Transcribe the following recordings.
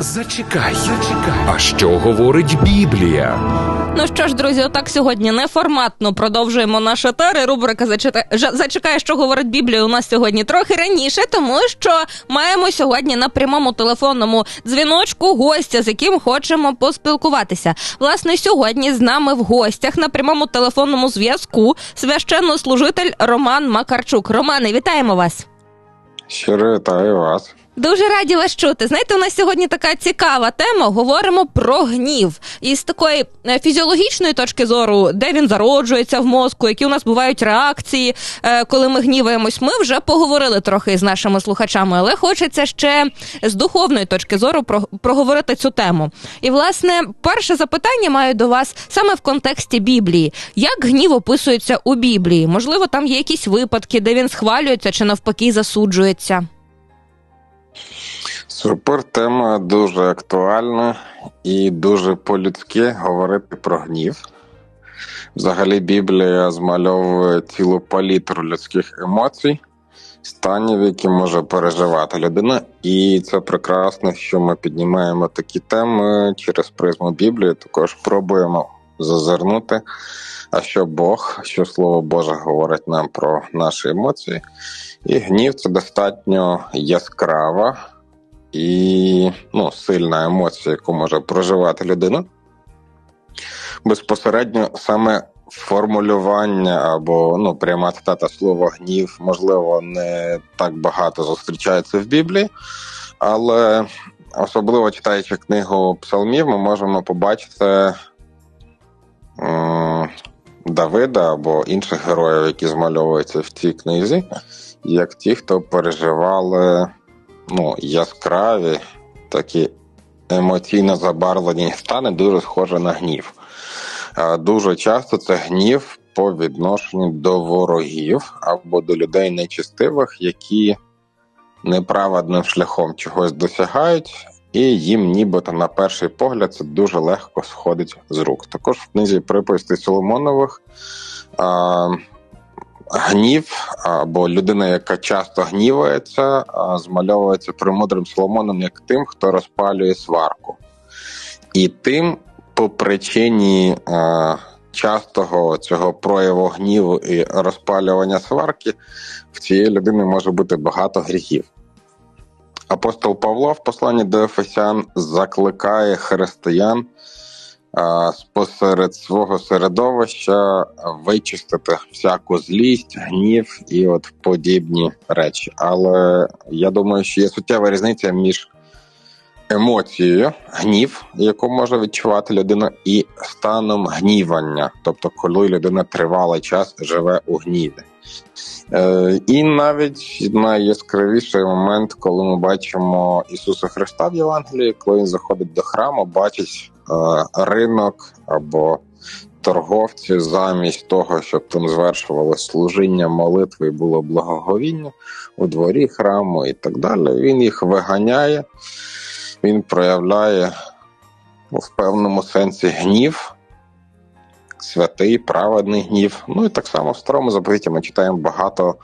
Зачекай, зачекай. А що говорить Біблія? Ну що ж, друзі, отак сьогодні неформатно продовжуємо наш етер. І Рубрика «Зачита- Жа- зачекає, що говорить Біблія. У нас сьогодні трохи раніше, тому що маємо сьогодні на прямому телефонному дзвіночку гостя, з яким хочемо поспілкуватися. Власне, сьогодні з нами в гостях на прямому телефонному зв'язку священнослужитель Роман Макарчук. Романе, вітаємо вас. Щиро вітаю вас. Дуже раді вас чути. Знаєте, у нас сьогодні така цікава тема. Говоримо про гнів. І з такої е, фізіологічної точки зору, де він зароджується в мозку, які у нас бувають реакції, е, коли ми гніваємось. Ми вже поговорили трохи з нашими слухачами, але хочеться ще з духовної точки зору про- проговорити цю тему. І власне, перше запитання маю до вас саме в контексті Біблії. Як гнів описується у Біблії? Можливо, там є якісь випадки, де він схвалюється чи навпаки засуджується. Супер тема дуже актуальна і дуже по-людськи говорити про гнів. Взагалі, Біблія змальовує цілу палітру людських емоцій, станів, які може переживати людина. І це прекрасно, що ми піднімаємо такі теми через призму Біблії. Також пробуємо зазирнути, а що Бог, що Слово Боже говорить нам про наші емоції. І гнів це достатньо яскрава і ну, сильна емоція, яку може проживати людина. Безпосередньо саме формулювання або ну, пряма цитата слова гнів, можливо, не так багато зустрічається в Біблії, але особливо читаючи книгу псалмів, ми можемо побачити Давида або інших героїв, які змальовуються в цій книзі, як ті, хто переживали ну, яскраві, такі емоційно забарвлені стани, дуже схожі на гнів. Дуже часто це гнів по відношенню до ворогів або до людей нечистивих, які неправедним шляхом чогось досягають, і їм нібито на перший погляд це дуже легко сходить з рук. Також в книзі приповісти Соломонових а, гнів або людина, яка часто гнівається, змальовується премудрим Соломоном як тим, хто розпалює сварку. І тим, по причині частого цього прояву гніву і розпалювання сварки, в цієї людини може бути багато гріхів. Апостол Павло в посланні до Ефесян закликає християн а, посеред свого середовища вичистити всяку злість, гнів і от подібні речі. Але я думаю, що є суттєва різниця між емоцією, гнів, яку може відчувати людина, і станом гнівання, тобто, коли людина тривалий час живе у гніві. Е, І навіть найяскравіший момент, коли ми бачимо Ісуса Христа в Євангелії, коли він заходить до храму, бачить е, ринок або торговців замість того, щоб там звершували служіння, молитви і було благоговіння у дворі храму і так далі. Він їх виганяє, він проявляє ну, в певному сенсі гнів святий, праведний гнів. Ну і так само в старому заповіті ми читаємо багато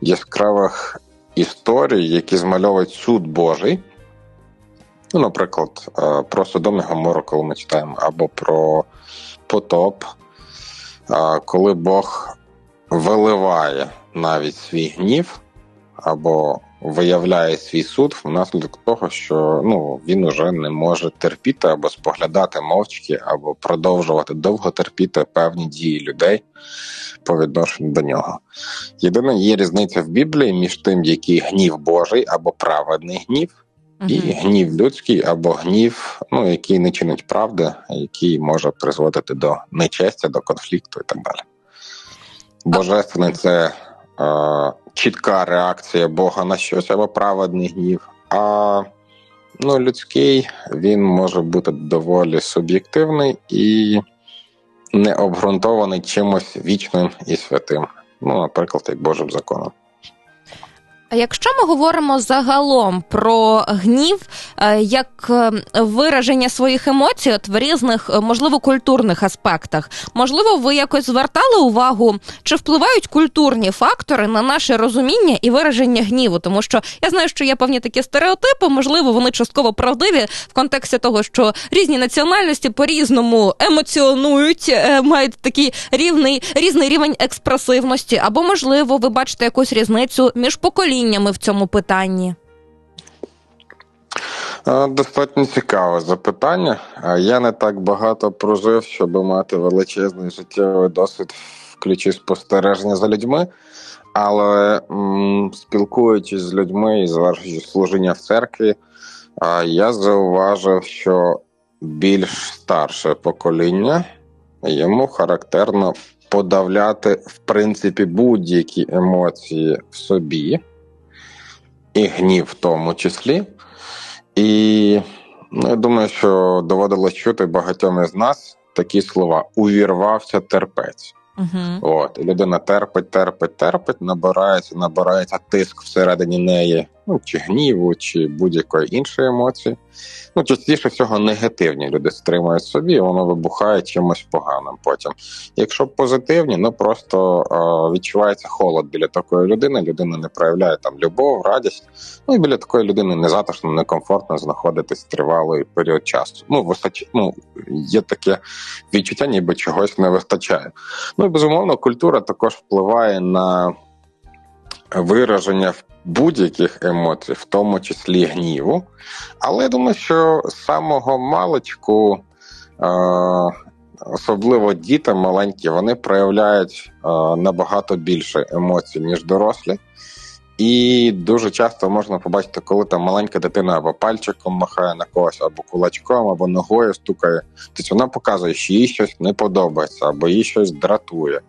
яскравих історій, які змальовують суд Божий. Ну, наприклад, е, про Содом і Гомору, коли ми читаємо, або про потоп, е, коли Бог виливає навіть свій гнів, або виявляє свій суд внаслідок того, що ну він уже не може терпіти або споглядати мовчки, або продовжувати довго терпіти певні дії людей по відношенню до нього. Єдина є різниця в Біблії між тим, який гнів Божий або праведний гнів, і гнів людський або гнів, ну який не чинить правди, який може призводити до нечестя, до конфлікту і так далі. Божественний це е, чітка реакція Бога на щось або праведний гнів. А ну, людський він може бути доволі суб'єктивний і не обґрунтований чимось вічним і святим. Ну, наприклад, як Божим законом. Якщо ми говоримо загалом про гнів е, як е, вираження своїх емоцій, от в різних, е, можливо, культурних аспектах, можливо, ви якось звертали увагу, чи впливають культурні фактори на наше розуміння і вираження гніву? Тому що я знаю, що є певні такі стереотипи, можливо, вони частково правдиві в контексті того, що різні національності по-різному емоціонують, мають такий рівний різний рівень експресивності, або можливо, ви бачите якусь різницю між поколіннями поколіннями в цьому питанні? Достатньо цікаве запитання. Я не так багато прожив, щоб мати величезний життєвий досвід в ключі спостереження за людьми. Але м, спілкуючись з людьми і завершуючи служіння в церкві, я зауважив, що більш старше покоління йому характерно подавляти в принципі будь-які емоції в собі і гнів в тому числі. І ну, я думаю, що доводилось чути багатьом із нас такі слова: увірвався терпець. Uh-huh. От, людина терпить, терпить, терпить, набирається, набирається тиск всередині неї, ну чи гніву, чи будь-якої іншої емоції. Ну, частіше всього негативні люди стримують собі, воно вибухає чимось поганим. Потім, якщо позитивні, ну просто е, відчувається холод біля такої людини. Людина не проявляє там любов, радість. Ну і біля такої людини незатишно, некомфортно знаходитись тривалий період часу. Ну, вистач... ну, є таке відчуття, ніби чогось не вистачає. Ну і безумовно, культура також впливає на вираження будь-яких емоцій, в тому числі гніву. Але я думаю, що з самого маличку, особливо діти маленькі, вони проявляють набагато більше емоцій, ніж дорослі. І дуже часто можна побачити, коли там маленька дитина або пальчиком махає на когось, або кулачком, або ногою стукає. Тобто вона показує, що їй щось не подобається, або їй щось дратує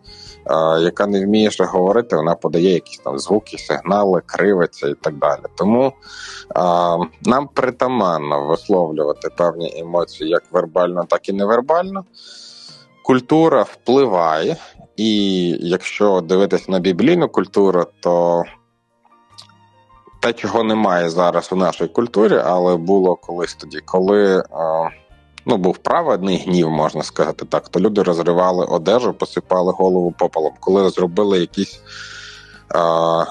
яка не вміє ще говорити, вона подає якісь там звуки, сигнали, кривиться і так далі. Тому нам притаманно висловлювати певні емоції як вербально, так і невербально. Культура впливає, і якщо дивитися на біблійну культуру, то те, чого немає зараз у нашій культурі, але було колись тоді, коли ну, був праведний гнів, можна сказати так, то люди розривали одежу, посипали голову попелом, коли зробили якісь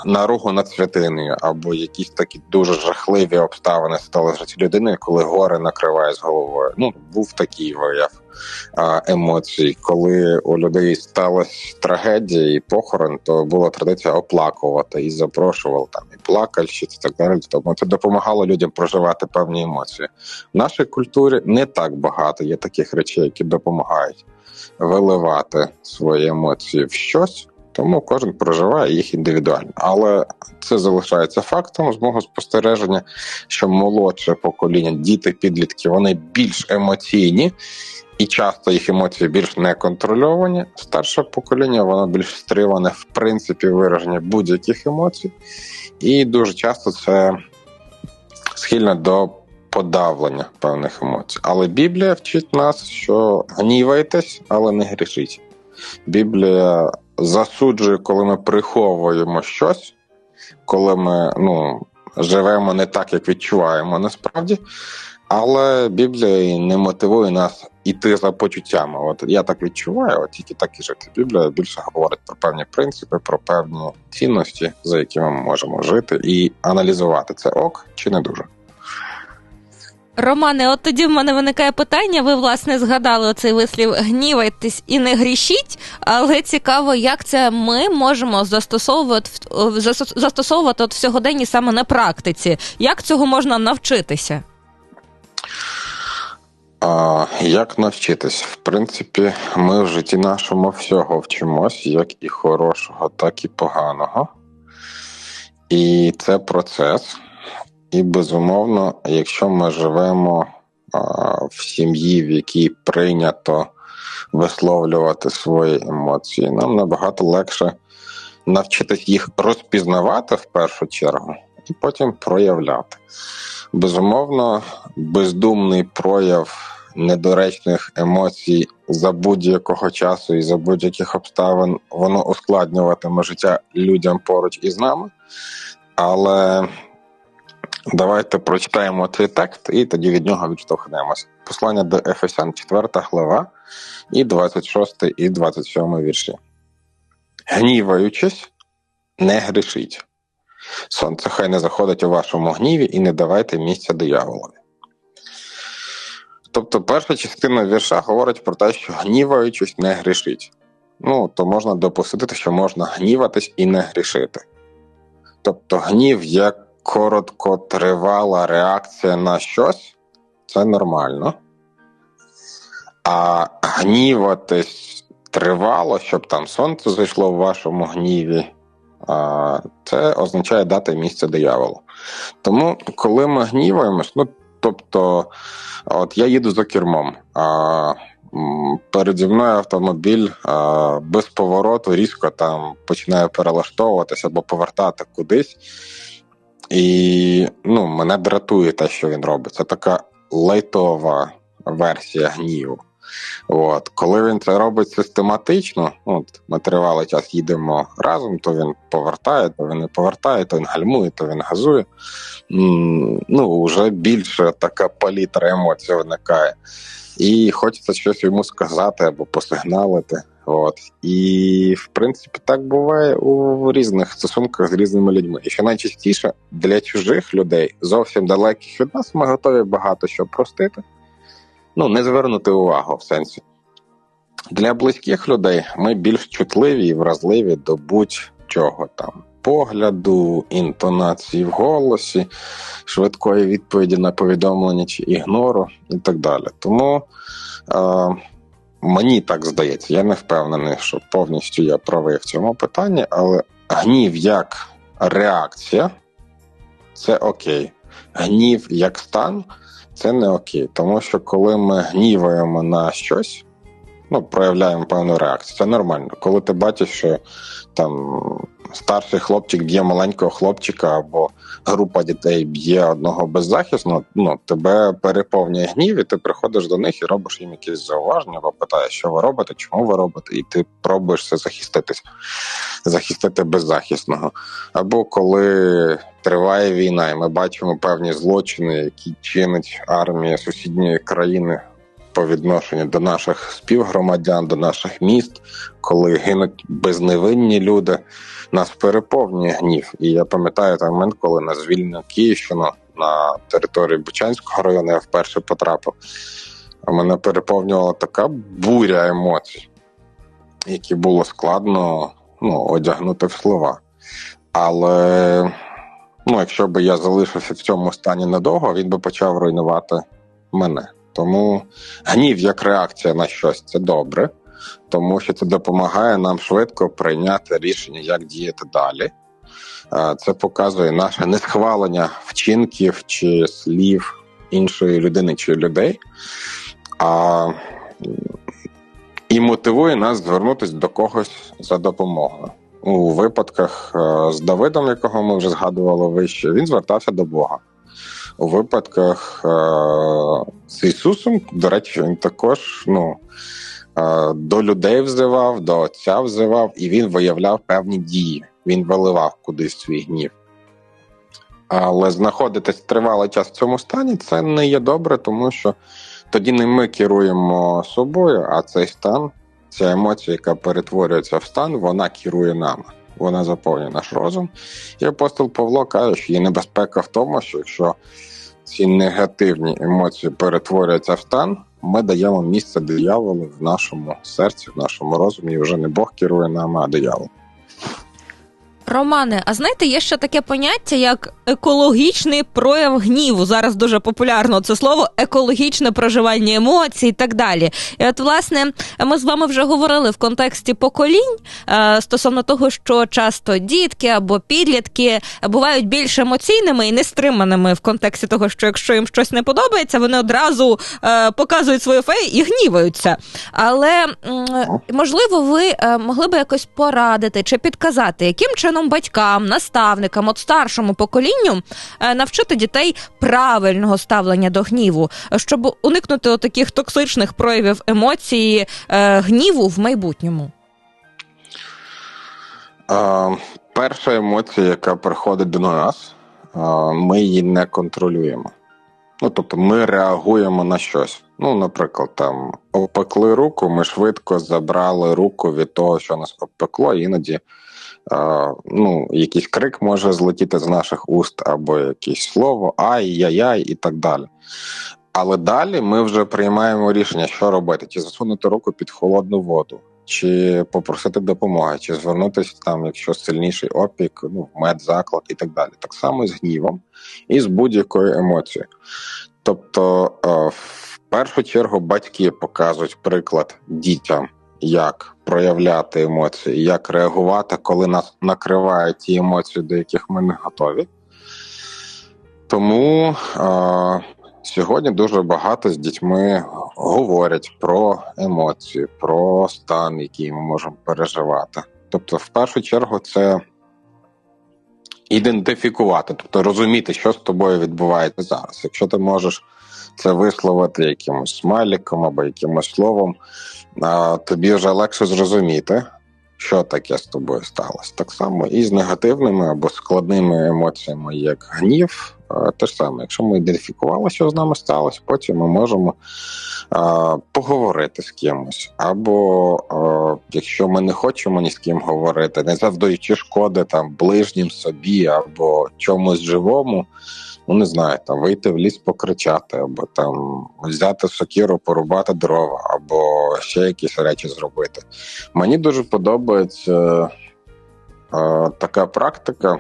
наругу над святиною, або якісь такі дуже жахливі обставини стали в житті людини, коли горе накриває з головою. Ну, був такий вияв емоцій. Коли у людей сталася трагедія і похорон, то була традиція оплакувати і запрошував там і плакальщиць, і так далі. Тому це допомагало людям проживати певні емоції. В нашій культурі не так багато є таких речей, які допомагають виливати свої емоції в щось. Тому кожен проживає їх індивідуально, але це залишається фактом з мого спостереження, що молодше покоління, діти, підлітки, вони більш емоційні і часто їх емоції більш неконтрольовані. Старше покоління воно більш стриване в принципі вираження будь-яких емоцій, і дуже часто це схильне до подавлення певних емоцій. Але Біблія вчить нас, що гнівайтесь, але не грішіть. Біблія засуджує, коли ми приховуємо щось, коли ми ну, живемо не так, як відчуваємо насправді. Але Біблія не мотивує нас іти за почуттями. От я так відчуваю, от тільки так і жити. Біблія більше говорить про певні принципи, про певні цінності, за якими ми можемо жити, і аналізувати це ок чи не дуже. Романе, от тоді в мене виникає питання. Ви, власне, згадали оцей вислів гнівайтесь і не грішіть, але цікаво, як це ми можемо застосовувати застосовувати от в сьогоденні саме на практиці. Як цього можна навчитися? А, Як навчитись? В принципі, ми в житті нашому всього вчимось, як і хорошого, так і поганого. І це процес. І безумовно, якщо ми живемо в сім'ї, в якій прийнято висловлювати свої емоції, нам набагато легше навчитись їх розпізнавати в першу чергу і потім проявляти. Безумовно, бездумний прояв недоречних емоцій за будь-якого часу і за будь-яких обставин воно ускладнюватиме життя людям поруч із нами. Але давайте прочитаємо цей текст і тоді від нього відштовхнемося. Послання до Ефесян, 4 глава, і 26 і 27 вірші. Гніваючись, не грішіть. Сонце хай не заходить у вашому гніві і не давайте місця дияволові. Тобто, перша частина вірша говорить про те, що гніваючись, не грішить. Ну, то можна допустити, що можна гніватись і не грішити. Тобто, гнів як короткотривала реакція на щось це нормально. А гніватись тривало, щоб там сонце зайшло в вашому гніві, це означає дати місце дияволу. Тому, коли ми гніваємось, ну тобто, от я їду за кермом, а переді мною автомобіль а, без повороту різко там починає перелаштовуватися або повертати кудись. І ну, мене дратує те, що він робить. Це така лайтова версія гніву. От. Коли він це робить систематично, от ми тривалий час їдемо разом, то він повертає, то він не повертає, то він гальмує, то він газує. Ну, вже більше така палітра емоцій виникає. І хочеться щось йому сказати або посигналити. От. І, в принципі, так буває у різних стосунках з різними людьми. І що найчастіше для чужих людей, зовсім далеких від нас, ми готові багато що простити ну, не звернути увагу в сенсі. Для близьких людей ми більш чутливі і вразливі до будь-чого там. Погляду, інтонації в голосі, швидкої відповіді на повідомлення чи ігнору і так далі. Тому е, мені так здається, я не впевнений, що повністю я правий в цьому питанні, але гнів як реакція це окей. Гнів як стан це не окей. Тому що коли ми гніваємо на щось, ну, проявляємо певну реакцію, це нормально. Коли ти бачиш, що там старший хлопчик б'є маленького хлопчика, або група дітей б'є одного беззахисного, ну тебе переповнює гнів, і ти приходиш до них і робиш їм якісь зауваження, або питаєш, що ви робите, чому ви робите, і ти пробуєш це захиститись, захистити беззахисного. Або коли триває війна, і ми бачимо певні злочини, які чинить армія сусідньої країни по відношенню до наших співгромадян, до наших міст, коли гинуть безневинні люди, нас переповнює гнів. І я пам'ятаю той момент, коли на звільнено Київщину на території Бучанського району я вперше потрапив. А мене переповнювала така буря емоцій, які було складно ну, одягнути в слова. Але ну, якщо б я залишився в цьому стані надовго, він би почав руйнувати мене. Тому гнів як реакція на щось це добре, тому що це допомагає нам швидко прийняти рішення, як діяти далі. Це показує наше несхвалення вчинків чи слів іншої людини чи людей, а і мотивує нас звернутися до когось за допомогою. У випадках з Давидом, якого ми вже згадували вище, він звертався до Бога у випадках е, з Ісусом, до речі, він також ну, е, до людей взивав, до Отця взивав, і він виявляв певні дії. Він виливав кудись свій гнів. Але знаходитись тривалий час в цьому стані це не є добре, тому що тоді не ми керуємо собою, а цей стан, ця емоція, яка перетворюється в стан, вона керує нами. Вона заповнює наш розум. І апостол Павло каже, що є небезпека в тому, що якщо ці негативні емоції перетворюються в стан, ми даємо місце дияволу в нашому серці, в нашому розумі. І вже не Бог керує нами, а диявол. Романе, а знаєте, є ще таке поняття, як екологічний прояв гніву. Зараз дуже популярно це слово екологічне проживання емоцій і так далі. І от, власне, ми з вами вже говорили в контексті поколінь е, стосовно того, що часто дітки або підлітки бувають більш емоційними і нестриманими в контексті того, що якщо їм щось не подобається, вони одразу е, показують свою фею і гніваються. Але можливо, ви е, могли би якось порадити чи підказати, яким чином чином батькам, наставникам, от старшому поколінню е, навчити дітей правильного ставлення до гніву, щоб уникнути таких токсичних проявів емоції, е, гніву в майбутньому? перша емоція, яка приходить до нас, ми її не контролюємо. Ну, тобто ми реагуємо на щось. Ну, наприклад, там опекли руку, ми швидко забрали руку від того, що нас обпекло, іноді ну, якийсь крик може злетіти з наших уст, або якесь слово, ай-яй-яй і так далі. Але далі ми вже приймаємо рішення, що робити: чи засунути руку під холодну воду, чи попросити допомоги, чи звернутися там, якщо сильніший опік, ну, медзаклад і так далі. Так само з гнівом і з будь-якою емоцією. Тобто, в першу чергу батьки показують приклад дітям як проявляти емоції, як реагувати, коли нас накривають ті емоції, до яких ми не готові. Тому е, сьогодні дуже багато з дітьми говорять про емоції, про стан, який ми можемо переживати. Тобто, в першу чергу, це ідентифікувати, тобто розуміти, що з тобою відбувається зараз. Якщо ти можеш це висловити якимось смайликом або якимось словом, тобі вже легше зрозуміти, що таке з тобою сталося. Так само і з негативними або складними емоціями, як гнів. Те ж саме, якщо ми ідентифікували, що з нами сталося, потім ми можемо а, поговорити з кимось. Або а, якщо ми не хочемо ні з ким говорити, не завдаючи шкоди там ближнім собі або чомусь живому ну не знаю, там вийти в ліс покричати, або там взяти сокіру, порубати дрова, або ще якісь речі зробити. Мені дуже подобається е, така практика.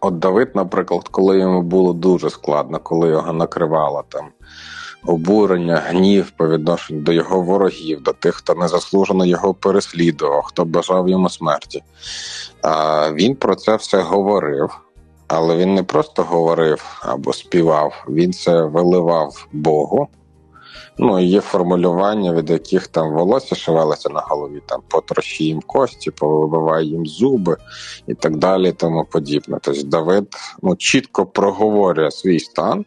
От Давид, наприклад, коли йому було дуже складно, коли його накривало там обурення, гнів по відношенню до його ворогів, до тих, хто незаслужено його переслідував, хто бажав йому смерті. А Він про це все говорив. Але він не просто говорив або співав, він це виливав Богу. Ну, і є формулювання, від яких там волосся шивалося на голові, там потрощи їм кості, повибивай їм зуби і так далі, тому подібне. Тобто Давид ну, чітко проговорює свій стан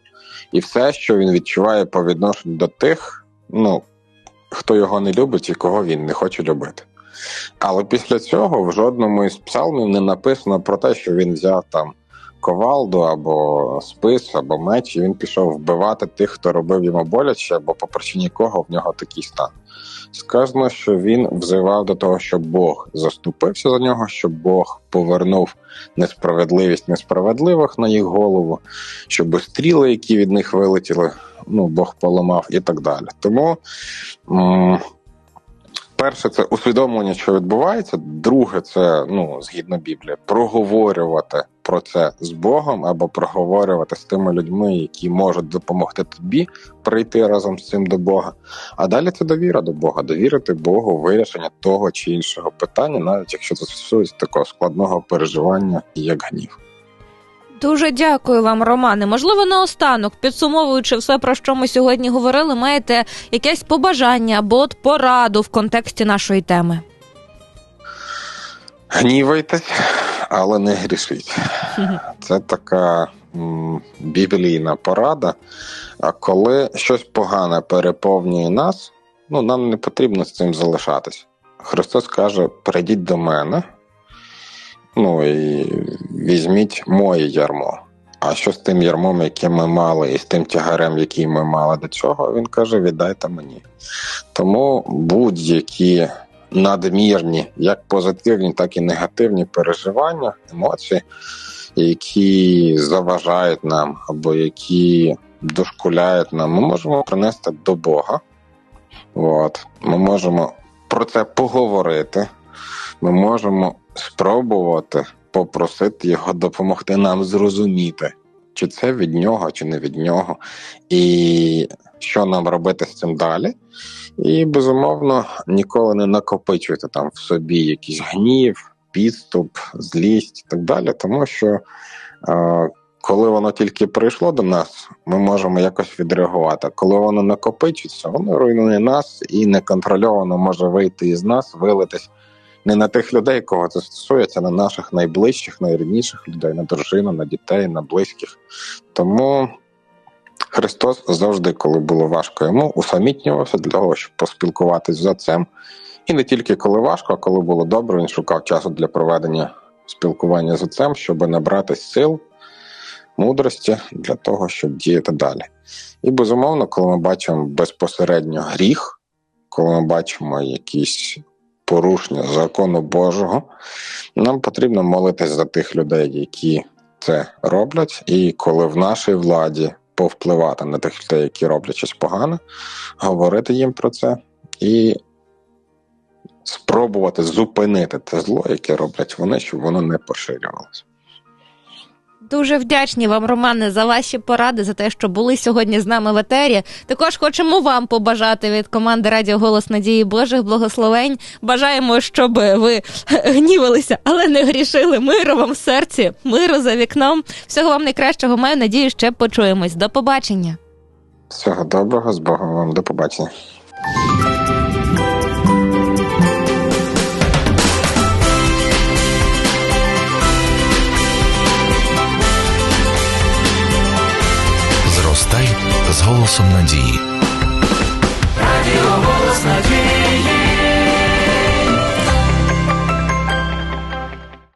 і все, що він відчуває по відношенню до тих, ну, хто його не любить і кого він не хоче любити. Але після цього в жодному із псалмів не написано про те, що він взяв там ковалду або спис, або меч, і він пішов вбивати тих, хто робив йому боляче, або по причині кого в нього такий стан. Сказано, що він взивав до того, щоб Бог заступився за нього, щоб Бог повернув несправедливість несправедливих на їх голову, щоб стріли, які від них вилетіли, ну Бог поламав і так далі. Тому. М- Перше, це усвідомлення, що відбувається. Друге, це ну згідно Біблії, проговорювати про це з Богом або проговорювати з тими людьми, які можуть допомогти тобі прийти разом з цим до Бога. А далі це довіра до Бога, довірити Богу вирішення того чи іншого питання, навіть якщо це стосується такого складного переживання, як гнів. Дуже дякую вам, Романе. Можливо, наостанок, підсумовуючи все, про що ми сьогодні говорили, маєте якесь побажання або от пораду в контексті нашої теми. Гнівайтесь, але не грішіть. Це така м, біблійна порада. А коли щось погане переповнює нас, ну нам не потрібно з цим залишатись. Христос каже: прийдіть до мене. Ну і візьміть моє ярмо. А що з тим ярмом, яке ми мали, і з тим тягарем, який ми мали до цього, він каже: віддайте мені. Тому будь-які надмірні, як позитивні, так і негативні переживання, емоції, які заважають нам або які дошкуляють нам, ми можемо принести до Бога. От. Ми можемо про це поговорити. Ми можемо спробувати попросити його допомогти нам зрозуміти, чи це від нього, чи не від нього, і що нам робити з цим далі. І безумовно ніколи не накопичуйте там в собі якийсь гнів, підступ, злість і так далі, тому що. Е, коли воно тільки прийшло до нас, ми можемо якось відреагувати. Коли воно накопичиться, воно руйнує нас і неконтрольовано може вийти із нас, вилитись не на тих людей, кого це стосується, на наших найближчих, найрідніших людей, на дружину, на дітей, на близьких. Тому Христос завжди, коли було важко йому, усамітнювався для того, щоб поспілкуватись з отцем. І не тільки коли важко, а коли було добре, він шукав часу для проведення спілкування з отцем, щоб набрати сил, мудрості для того, щоб діяти далі. І безумовно, коли ми бачимо безпосередньо гріх, коли ми бачимо якісь порушення закону Божого, нам потрібно молитись за тих людей, які це роблять, і коли в нашій владі повпливати на тих людей, які роблять щось погане, говорити їм про це і спробувати зупинити те зло, яке роблять вони, щоб воно не поширювалося. Дуже вдячні вам, Романе, за ваші поради, за те, що були сьогодні з нами в етері. Також хочемо вам побажати від команди Радіо Голос Надії Божих благословень. Бажаємо, щоб ви гнівалися, але не грішили. Миру вам в серці, миру за вікном. Всього вам найкращого. Маю надію, ще почуємось. До побачення. Всього доброго, з Богом вам, до побачення. З голосом надії.